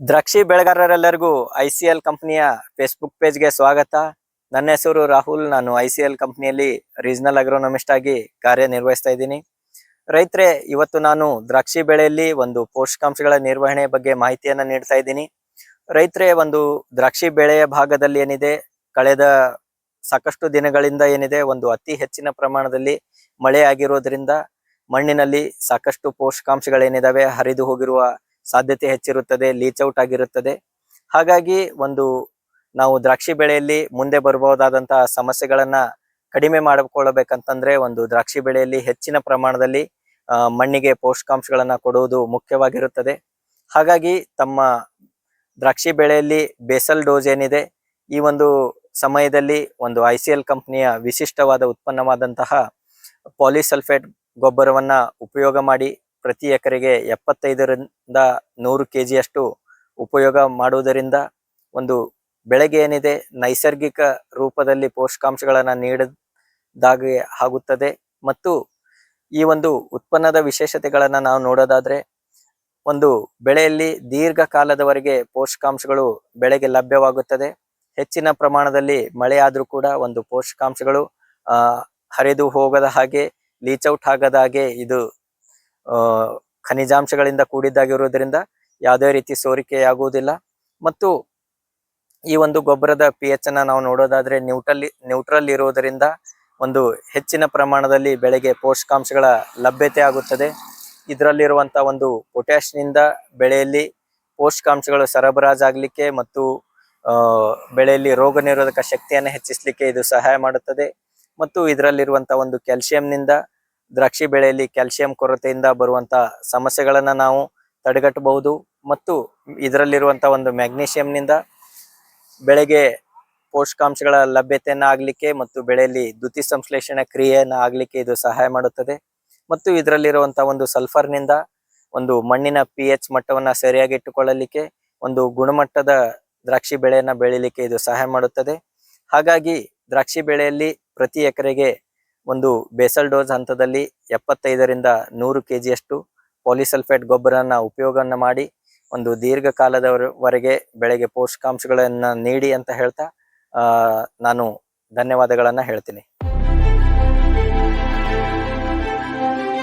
ದ್ರಾಕ್ಷಿ ಬೆಳೆಗಾರರೆಲ್ಲರಿಗೂ I C L ಕಂಪನಿಯ ಫೇಸ್ಬುಕ್ ಪೇಜ್ಗೆ ಸ್ವಾಗತ. ನನ್ನ ಹೆಸರು ರಾಹುಲ್. ನಾನು ಐ ಸಿ ಎಲ್ ಕಂಪನಿಯಲ್ಲಿ ರೀಜನಲ್ ಅಗ್ರೋನಮಿಸ್ಟ್ ಆಗಿ ಕಾರ್ಯನಿರ್ವಹಿಸ್ತಾ ಇದ್ದೀನಿ. ರೈತರೇ, ಇವತ್ತು ನಾನು ದ್ರಾಕ್ಷಿ ಬೆಳೆಯಲ್ಲಿ ಒಂದು ಪೋಷಕಾಂಶಗಳ ನಿರ್ವಹಣೆ ಬಗ್ಗೆ ಮಾಹಿತಿಯನ್ನು ನೀಡ್ತಾ ಇದ್ದೀನಿ. ರೈತರೇ, ಒಂದು ದ್ರಾಕ್ಷಿ ಬೆಳೆಯ ಭಾಗದಲ್ಲಿ ಏನಿದೆ, ಕಳೆದ ಸಾಕಷ್ಟು ದಿನಗಳಿಂದ ಏನಿದೆ, ಒಂದು ಅತಿ ಹೆಚ್ಚಿನ ಪ್ರಮಾಣದಲ್ಲಿ ಮಳೆ ಆಗಿರೋದ್ರಿಂದ ಮಣ್ಣಿನಲ್ಲಿ ಸಾಕಷ್ಟು ಪೋಷಕಾಂಶಗಳೇನಿದಾವೆ, ಹರಿದು ಹೋಗಿರುವ ಸಾಧ್ಯತೆ ಹೆಚ್ಚಿರುತ್ತದೆ ಲೀಚ್ ಔಟ್ ಆಗಿರುತ್ತದೆ. ಹಾಗಾಗಿ ಒಂದು ನಾವು ದ್ರಾಕ್ಷಿ ಬೆಳೆಯಲ್ಲಿ ಮುಂದೆ ಬರಬಹುದಾದಂತಹ ಸಮಸ್ಯೆಗಳನ್ನ ಕಡಿಮೆ ಮಾಡಿಕೊಳ್ಳಬೇಕಂತಂದ್ರೆ ಒಂದು ದ್ರಾಕ್ಷಿ ಬೆಳೆಯಲ್ಲಿ ಹೆಚ್ಚಿನ ಪ್ರಮಾಣದಲ್ಲಿ ಮಣ್ಣಿಗೆ ಪೋಷಕಾಂಶಗಳನ್ನ ಕೊಡುವುದು ಮುಖ್ಯವಾಗಿರುತ್ತದೆ. ಹಾಗಾಗಿ ತಮ್ಮ ದ್ರಾಕ್ಷಿ ಬೆಳೆಯಲ್ಲಿ ಬೇಸಲ್ ಡೋಸ್ ಏನಿದೆ, ಈ ಒಂದು ಸಮಯದಲ್ಲಿ ಒಂದು ಐ ಸಿ ಎಲ್ ಕಂಪನಿಯ ವಿಶಿಷ್ಟವಾದ ಉತ್ಪನ್ನವಾದಂತಹ ಪಾಲಿಸಲ್ಫೇಟ್ ಗೊಬ್ಬರವನ್ನ ಉಪಯೋಗ ಮಾಡಿ ಪ್ರತಿ ಎಕರೆಗೆ ಎಪ್ಪತ್ತೈದರಿಂದ ನೂರು ಕೆ ಜಿಯಷ್ಟು ಉಪಯೋಗ ಮಾಡುವುದರಿಂದ ಒಂದು ಬೆಳೆಗೆ ಏನಿದೆ ನೈಸರ್ಗಿಕ ರೂಪದಲ್ಲಿ ಪೋಷಕಾಂಶಗಳನ್ನು ನೀಡಿದಾಗೆ ಆಗುತ್ತದೆ. ಮತ್ತು ಈ ಒಂದು ಉತ್ಪನ್ನದ ವಿಶೇಷತೆಗಳನ್ನು ನಾವು ನೋಡೋದಾದರೆ ಒಂದು ಬೆಳೆಯಲ್ಲಿ ದೀರ್ಘಕಾಲದವರೆಗೆ ಪೋಷಕಾಂಶಗಳು ಬೆಳೆಗೆ ಲಭ್ಯವಾಗುತ್ತದೆ. ಹೆಚ್ಚಿನ ಪ್ರಮಾಣದಲ್ಲಿ ಮಳೆ ಆದ್ರೂ ಕೂಡ ಒಂದು ಪೋಷಕಾಂಶಗಳು ಹರಿದು ಹೋಗದ ಹಾಗೆ ಲೀಚ್ ಔಟ್ ಆಗದ ಹಾಗೆ ಇದು ಖನಿಜಾಂಶಗಳಿಂದ ಕೂಡಿದ್ದಾಗಿರುವುದರಿಂದ ಯಾವುದೇ ರೀತಿ ಸೋರಿಕೆಯಾಗುವುದಿಲ್ಲ. ಮತ್ತು ಈ ಒಂದು ಗೊಬ್ಬರದ ಪಿ ಎಚ್ ಅನ್ನ ನಾವು ನೋಡೋದಾದ್ರೆ ನ್ಯೂಟ್ರಲ್ ನ್ಯೂಟ್ರಲ್ ಇರುವುದರಿಂದ ಒಂದು ಹೆಚ್ಚಿನ ಪ್ರಮಾಣದಲ್ಲಿ ಬೆಳೆಗೆ ಪೋಷಕಾಂಶಗಳ ಲಭ್ಯತೆ ಆಗುತ್ತದೆ. ಇದರಲ್ಲಿರುವಂತ ಒಂದು ಪೊಟ್ಯಾಶ್ನಿಂದ ಬೆಳೆಯಲ್ಲಿ ಪೋಷಕಾಂಶಗಳು ಸರಬರಾಜಾಗಲಿಕ್ಕೆ ಮತ್ತು ಬೆಳೆಯಲ್ಲಿ ರೋಗ ನಿರೋಧಕ ಶಕ್ತಿಯನ್ನು ಹೆಚ್ಚಿಸಲಿಕ್ಕೆ ಇದು ಸಹಾಯ ಮಾಡುತ್ತದೆ. ಮತ್ತು ಇದರಲ್ಲಿರುವಂತಹ ಒಂದು ಕ್ಯಾಲ್ಸಿಯಂನಿಂದ ದ್ರಾಕ್ಷಿ ಬೆಳೆಯಲ್ಲಿ ಕ್ಯಾಲ್ಸಿಯಂ ಕೊರತೆಯಿಂದ ಬರುವಂತ ಸಮಸ್ಯೆಗಳನ್ನ ನಾವು ತಡೆಗಟ್ಟಬಹುದು ಮತ್ತು ಇದರಲ್ಲಿರುವಂತ ಒಂದು ಮ್ಯಾಗ್ನೀಷಿಯಂನಿಂದ ಬೆಳೆಗೆ ಪೋಷಕಾಂಶಗಳ ಲಭ್ಯತೆಯನ್ನ ಆಗ್ಲಿಕ್ಕೆ ಮತ್ತು ಬೆಳೆಯಲ್ಲಿ ದ್ಯುತಿ ಸಂಶ್ಲೇಷಣೆ ಕ್ರಿಯೆಯನ್ನ ಆಗ್ಲಿಕ್ಕೆ ಇದು ಸಹಾಯ ಮಾಡುತ್ತದೆ. ಮತ್ತು ಇದರಲ್ಲಿರುವಂತ ಒಂದು ಸಲ್ಫರ್ನಿಂದ ಒಂದು ಮಣ್ಣಿನ ಪಿ ಎಚ್ ಮಟ್ಟವನ್ನ ಸರಿಯಾಗಿ ಇಟ್ಟುಕೊಳ್ಳಲಿಕ್ಕೆ ಒಂದು ಗುಣಮಟ್ಟದ ದ್ರಾಕ್ಷಿ ಬೆಳೆಯನ್ನ ಬೆಳಿಲಿಕ್ಕೆ ಇದು ಸಹಾಯ ಮಾಡುತ್ತದೆ. ಹಾಗಾಗಿ ದ್ರಾಕ್ಷಿ ಬೆಳೆಯಲ್ಲಿ ಪ್ರತಿ ಎಕರೆಗೆ ಒಂದು ಬೇಸಲ್ ಡೋಸ್ ಹಂತದಲ್ಲಿ ಎಪ್ಪತ್ತೈದರಿಂದ ನೂರು ಕೆ ಜಿಯಷ್ಟು ಪಾಲಿಸಲ್ಫೇಟ್ ಗೊಬ್ಬರನ ಉಪಯೋಗವನ್ನು ಮಾಡಿ ಒಂದು ದೀರ್ಘಕಾಲದವರೆಗೆ ಬೆಳೆಗೆ ಪೋಷಕಾಂಶಗಳನ್ನ ನೀಡಿ ಅಂತ ಹೇಳ್ತಾ ನಾನು ಧನ್ಯವಾದಗಳನ್ನ ಹೇಳ್ತೀನಿ.